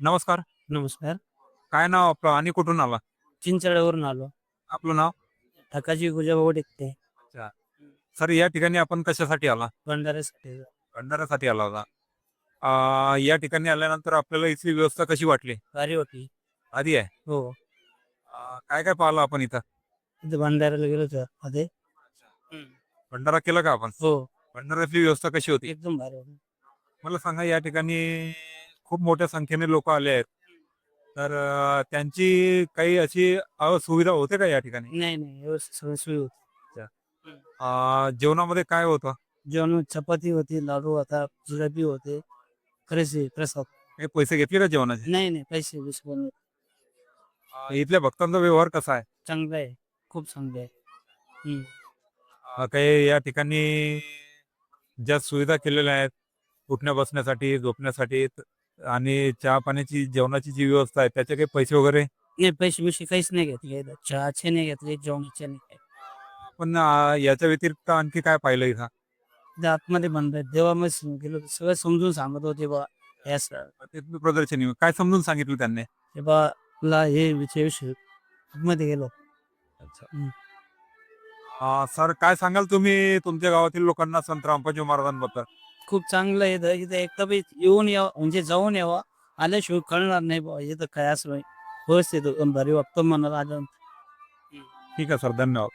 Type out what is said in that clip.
नमस्कार. नमस्कार. काय नाव आपलं आणि कुठून आला? चिंचवड्यावरून आलो. आपलं नाव? ठकाची गुजाबाबा टेकते. सर या ठिकाणी आपण कशासाठी आला? भंडाऱ्यासाठी. भंडाऱ्यासाठी आला होता. आ, या ठिकाणी आल्यानंतर आपल्याला इथली व्यवस्था कशी वाटली? भारी होती. आधी आहे? हो. आ, काय काय पाहिलं आपण इथं? तिथे भंडाऱ्याला गेलो होतो मध्ये भंडारा केला का आपण? हो. भंडाऱ्यातली व्यवस्था कशी होती? एकदम भारी होती. मला सांगा या ठिकाणी खूप मोठ्या संख्येने लोक आले आहेत. तर त्यांची काही अशी सुविधा होते का या ठिकाणी? नाही नाही व्यवस्थित सगळी सोय होती. अ, जेवणामध्ये काय होतं? जेवण चपाती होती लाडू होता जिलेबी होते खरेच प्रसाद. काही पैसे घेतले का जेवणाचे? नाही नाही पैसे बिसे पण नाही. अ, इथल्या भक्तांचा व्यवहार कसा आहे? चांगलं आहे खूप चांगलं आहे. हम्म. अ, काही या ठिकाणी ज्या सुविधा केलेल्या आहेत उठण्या बसण्यासाठी झोपण्यासाठी त- आणि चहा पाण्याची जेवणाची जी व्यवस्था आहे त्याचे काही पैसे वगैरे? नाही पैसे बिसे काहीच नाही घेतले. चहाचे नाही घेतले जेवणाचे नाही. पण अ, याच्या व्यतिरिक्त आणखी काय पाहिलं इथं? आतमध्ये म्हणतात देवामध्ये गेलो. होतो, सगळं समजून सांगत होते बा. हे असं ते तुम्ही प्रदर्शनी काय समजून सांगितलं त्यांनी? हे बा तुला हे विषय विषयमध्ये गेलो. अ, सर काय सांगाल तुम्ही तुमच्या गावातील लोकांना संत रामपाजी महाराजांबद्दल खूप चांगलं आहे इथं. इथं एकदा बी येऊन यावं म्हणजे जाऊन यावं. आल्याशिवाय कळणार नाही बा इथं काय असं व्यवस्थित एकदम भारी वाटतं आल्यानंतर ठीक आहे सर. धन्यवाद.